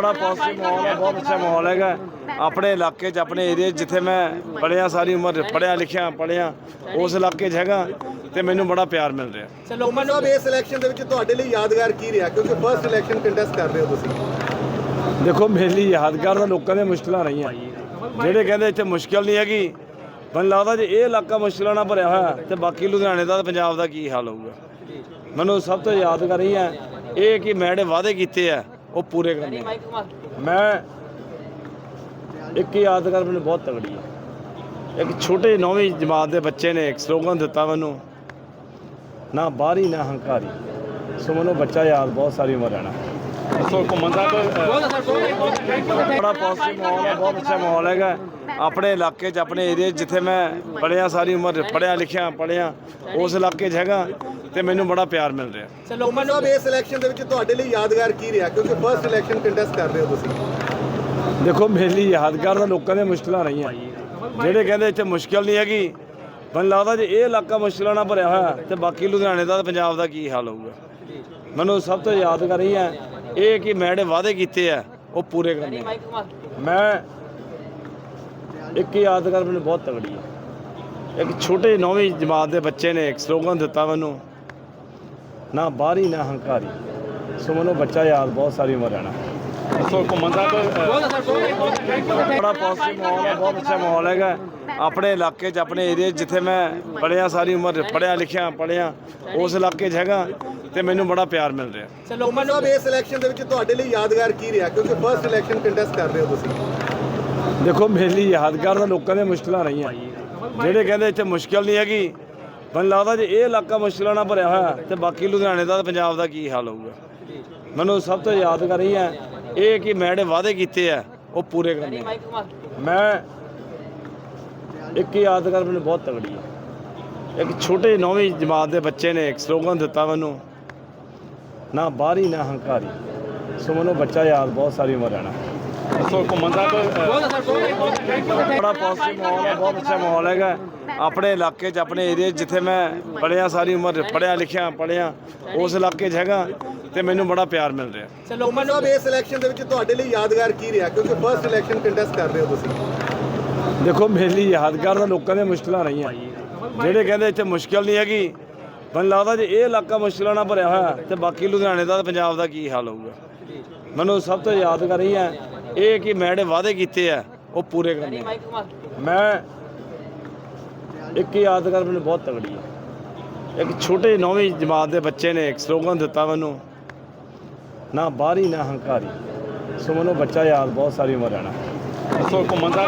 ਬੜਾ ਪੋਜ਼ਿਟਿਵ ਮਾਹੌਲ ਹੈ ਬਹੁਤ ਅੱਛਾ ਮਾਹੌਲ ਹੈਗਾ। ਆਪਣੇ ਇਲਾਕੇ 'ਚ ਆਪਣੇ ਏਰੀਆ ਜਿੱਥੇ ਮੈਂ ਪੜਿਆ ਸਾਰੀ ਉਮਰ ਪੜਿਆ ਲਿਖਿਆ ਪੜਿਆ ਉਸ ਇਲਾਕੇ 'ਚ ਹੈਗਾ ਤੇ ਮੈਨੂੰ ਬੜਾ ਪਿਆਰ ਮਿਲ ਰਿਹਾ। ਲੋਕਾਂ ਸਾਹਿਬ ਇਸ ਇਲੈਕਸ਼ਨ ਦੇ ਵਿੱਚ ਤੁਹਾਡੇ ਲਈ ਯਾਦਗਾਰ ਕੀ ਰਿਹਾ? ਕਿਉਂਕਿ ਫਰਸਟ ਇਲੈਕਸ਼ਨ ਕੰਟੈਸਟ ਕਰ ਰਹੇ ਹੋ ਤੁਸੀਂ। ਦੇਖੋ ਮੇਰੇ ਲਈ ਯਾਦਗਾਰ ਤਾਂ ਲੋਕਾਂ ਦੀਆਂ ਮੁਸ਼ਕਲਾਂ ਰਹੀਆਂ। ਜਿਹੜੇ ਕਹਿੰਦੇ ਇੱਥੇ ਮੁਸ਼ਕਲ ਨਹੀਂ ਹੈਗੀ ਮੈਨੂੰ ਲੱਗਦਾ ਜੇ ਇਹ ਇਲਾਕਾ ਮੁਸ਼ਕਲਾਂ ਨਾਲ ਭਰਿਆ ਹੋਇਆ ਤੇ ਬਾਕੀ ਲੁਧਿਆਣੇ ਦਾ ਤੇ ਪੰਜਾਬ ਦਾ ਕੀ ਹਾਲ ਹੋਊਗਾ। ਮੈਨੂੰ ਸਭ ਤੋਂ ਯਾਦਗਾਰ ਇਹ ਹੈ ਇਹ ਕਿ ਮੈਂ ਜਿਹੜੇ ਵਾਅਦੇ ਕੀਤੇ ਆ ਉਹ ਪੂਰੇ ਕਰਨੇ। ਮੈਂ ਇੱਕ ਯਾਦਗਾਰ ਮੈਨੂੰ ਬਹੁਤ ਤਗੜੀ ਹੈ। ਇੱਕ ਛੋਟੇ ਨੌਵੀਂ ਜਮਾਤ ਦੇ ਬੱਚੇ ਨੇ ਇੱਕ ਸਲੋਗਨ ਦਿੱਤਾ ਮੈਨੂੰ ਨਾ ਬਾਹਰੀ ਨਾ ਹੰਕਾਰੀ। ਸੋ ਮੈਨੂੰ ਬੱਚਾ ਯਾਦ ਬਹੁਤ ਸਾਰੀ ਉਮਰ ਰਹਿਣਾ। ਸੋ ਘੁੰਮਣ ਸਾਹਿਬ ਬੜਾ ਪੋਜ਼ਿਟਿਵ ਮਾਹੌਲ ਹੈ ਬਹੁਤ ਅੱਛਾ ਮਾਹੌਲ ਹੈਗਾ। ਆਪਣੇ ਇਲਾਕੇ 'ਚ ਆਪਣੇ ਏਰੀਆ ਜਿੱਥੇ ਮੈਂ ਪੜਿਆ ਸਾਰੀ ਉਮਰ ਪੜਿਆ ਲਿਖਿਆ ਪੜਿਆ ਉਸ ਇਲਾਕੇ 'ਚ ਹੈਗਾ ਤੇ ਮੈਨੂੰ ਬੜਾ ਪਿਆਰ ਮਿਲ ਰਿਹਾ। ਲੋਕਾਂ ਸਾਹਿਬ ਇਸ ਇਲੈਕਸ਼ਨ ਦੇ ਵਿੱਚ ਤੁਹਾਡੇ ਲਈ ਯਾਦਗਾਰ ਕੀ ਰਿਹਾ? ਕਿਉਂਕਿ ਫਰਸਟ ਇਲੈਕਸ਼ਨ ਕੰਟੈਸਟ ਕਰ ਰਹੇ ਹੋ ਤੁਸੀਂ। ਦੇਖੋ ਮੇਰੇ ਲਈ ਯਾਦਗਾਰ ਤਾਂ ਲੋਕਾਂ ਦੀਆਂ ਮੁਸ਼ਕਲਾਂ ਰਹੀਆਂ। ਜਿਹੜੇ ਕਹਿੰਦੇ ਇੱਥੇ ਮੁਸ਼ਕਲ ਨਹੀਂ ਹੈਗੀ ਮੈਨੂੰ ਲੱਗਦਾ ਜੇ ਇਹ ਇਲਾਕਾ ਮੁਸ਼ਕਲਾਂ ਨਾਲ ਭਰਿਆ ਹੋਇਆ ਤੇ ਬਾਕੀ ਲੁਧਿਆਣੇ ਦਾ ਤੇ ਪੰਜਾਬ ਦਾ ਕੀ ਹਾਲ ਹੋਊਗਾ। ਮੈਨੂੰ ਸਭ ਤੋਂ ਯਾਦਗਾਰ ਇਹ ਹੈ ਇਹ ਕਿ ਮੈਂ ਜਿਹੜੇ ਵਾਅਦੇ ਕੀਤੇ ਆ, ਉਹ ਪੂਰੇ ਕਰਨੇ ਮੈਂ ਇੱਕ ਯਾਦਗਾਰ ਮੈਨੂੰ ਬਹੁਤ ਤਗੜੀ ਹੈ ਇੱਕ ਛੋਟੇ ਨੌਵੀਂ ਜਮਾਤ ਦੇ ਬੱਚੇ ਨੇ ਇੱਕ ਸਲੋਗਨ ਦਿੱਤਾ ਮੈਨੂੰ, ਨਾ ਬਾਹਰੀ ਨਾ ਹੰਕਾਰੀ। ਸੋ ਮੈਨੂੰ ਬੱਚਾ ਯਾਦ ਬਹੁਤ ਸਾਰੀ ਉਮਰ ਰਹਿਣਾ। ਸੋ ਘੁੰਮਣ ਸਾਹਿਬ ਬੜਾ ਪੋਜ਼ਿਟਿਵ ਮਾਹੌਲ ਹੈ ਬਹੁਤ ਅੱਛਾ ਮਾਹੌਲ ਹੈਗਾ। ਆਪਣੇ ਇਲਾਕੇ 'ਚ ਆਪਣੇ ਏਰੀਆ ਜਿੱਥੇ ਮੈਂ ਪੜਿਆ ਸਾਰੀ ਉਮਰ ਪੜਿਆ ਲਿਖਿਆ ਪੜਿਆ ਉਸ ਇਲਾਕੇ 'ਚ ਹੈਗਾ ਤੇ ਮੈਨੂੰ ਬੜਾ ਪਿਆਰ ਮਿਲ ਰਿਹਾ। ਲੋਕਾਂ ਸਾਹਿਬ ਇਸ ਇਲੈਕਸ਼ਨ ਦੇ ਵਿੱਚ ਤੁਹਾਡੇ ਲਈ ਯਾਦਗਾਰ ਕੀ ਰਿਹਾ? ਕਿਉਂਕਿ ਫਰਸਟ ਇਲੈਕਸ਼ਨ ਕੰਟੈਸਟ ਕਰ ਰਹੇ ਹੋ ਤੁਸੀਂ। ਦੇਖੋ ਮੇਰੇ ਲਈ ਯਾਦਗਾਰ ਤਾਂ ਲੋਕਾਂ ਦੀਆਂ ਮੁਸ਼ਕਲਾਂ ਰਹੀਆਂ। ਜਿਹੜੇ ਕਹਿੰਦੇ ਇੱਥੇ ਮੁਸ਼ਕਲ ਨਹੀਂ ਹੈਗੀ ਮੈਨੂੰ ਲੱਗਦਾ ਜੇ ਇਹ ਇਲਾਕਾ ਮੁਸ਼ਕਲਾਂ ਨਾਲ ਭਰਿਆ ਹੋਇਆ ਤੇ ਬਾਕੀ ਲੁਧਿਆਣੇ ਦਾ ਤੇ ਪੰਜਾਬ ਦਾ ਕੀ ਹਾਲ ਹੋਊਗਾ। ਮੈਨੂੰ ਸਭ ਤੋਂ ਯਾਦਗਾਰ ਇਹ ਹੈ ਇਹ ਕਿ ਮੈਂ ਜਿਹੜੇ ਵਾਅਦੇ ਕੀਤੇ ਆ, ਉਹ ਪੂਰੇ ਕਰਨੇ ਮੈਂ ਇੱਕ ਯਾਦਗਾਰ ਮੈਨੂੰ ਬਹੁਤ ਤਗੜੀ ਹੈ ਇੱਕ ਛੋਟੇ ਨੌਵੀਂ ਜਮਾਤ ਦੇ ਬੱਚੇ ਨੇ ਇੱਕ ਸਲੋਗਨ ਦਿੱਤਾ ਮੈਨੂੰ, ਨਾ ਬਾਹਰੀ, ਨਾ ਹੰਕਾਰੀ। ਸੋ ਮੈਨੂੰ ਬੱਚਾ ਯਾਦ ਬਹੁਤ ਸਾਰੀ ਉਮਰ ਰਹਿਣਾ। ਸੋ ਘੁੰਮਣ ਸਾਹਿਬ ਬੜਾ ਪੋਜ਼ਿਟਿਵ ਮਾਹੌਲ ਹੈ ਬਹੁਤ ਅੱਛਾ ਮਾਹੌਲ ਹੈਗਾ। ਆਪਣੇ ਇਲਾਕੇ 'ਚ ਆਪਣੇ ਏਰੀਆ ਜਿੱਥੇ ਮੈਂ ਪੜਿਆ ਸਾਰੀ ਉਮਰ ਪੜਿਆ ਲਿਖਿਆ ਪੜਿਆ ਉਸ ਇਲਾਕੇ 'ਚ ਹੈਗਾ ਤੇ ਮੈਨੂੰ ਬੜਾ ਪਿਆਰ ਮਿਲ ਰਿਹਾ। ਲੋਕਾਂ ਸਾਹਿਬ ਇਸ ਇਲੈਕਸ਼ਨ ਦੇ ਵਿੱਚ ਤੁਹਾਡੇ ਲਈ ਯਾਦਗਾਰ ਕੀ ਰਿਹਾ? ਕਿਉਂਕਿ ਫਰਸਟ ਇਲੈਕਸ਼ਨ ਕੰਟੈਸਟ ਕਰ ਰਹੇ ਹੋ ਤੁਸੀਂ। ਦੇਖੋ ਮੇਰੇ ਲਈ ਯਾਦਗਾਰ ਤਾਂ ਲੋਕਾਂ ਦੀਆਂ ਮੁਸ਼ਕਲਾਂ ਰਹੀਆਂ। ਜਿਹੜੇ ਕਹਿੰਦੇ ਇੱਥੇ ਮੁਸ਼ਕਲ ਨਹੀਂ ਹੈਗੀ ਮੈਨੂੰ ਲੱਗਦਾ ਜੇ ਇਹ ਇਲਾਕਾ ਮੁਸ਼ਕਲਾਂ ਨਾਲ ਭਰਿਆ ਹੋਇਆ ਤੇ ਬਾਕੀ ਲੁਧਿਆਣੇ ਦਾ ਤੇ ਪੰਜਾਬ ਦਾ ਕੀ ਹਾਲ ਹੋਊਗਾ। ਮੈਨੂੰ ਸਭ ਤੋਂ ਯਾਦਗਾਰ ਇਹ ਹੈ ਇਹ ਕਿ ਮੈਂ ਜਿਹੜੇ ਵਾਅਦੇ ਕੀਤੇ ਆ, ਉਹ ਪੂਰੇ ਕਰਨੇ ਮੈਂ ਇੱਕ ਯਾਦਗਾਰ ਮੈਨੂੰ ਬਹੁਤ ਤਗੜੀ ਹੈ ਇੱਕ ਛੋਟੇ ਨੌਵੀਂ ਜਮਾਤ ਦੇ ਬੱਚੇ ਨੇ ਇੱਕ ਸਲੋਗਨ ਦਿੱਤਾ ਮੈਨੂੰ, ਨਾ ਬਾਹਰੀ, ਨਾ ਹੰਕਾਰੀ। ਸੋ ਮੈਨੂੰ ਬੱਚਾ ਯਾਦ, ਬਹੁਤ ਸਾਰੀ ਉਮਰ ਰਹਿਣਾ। ਸੋ ਘੁੰਮਣ ਦਾ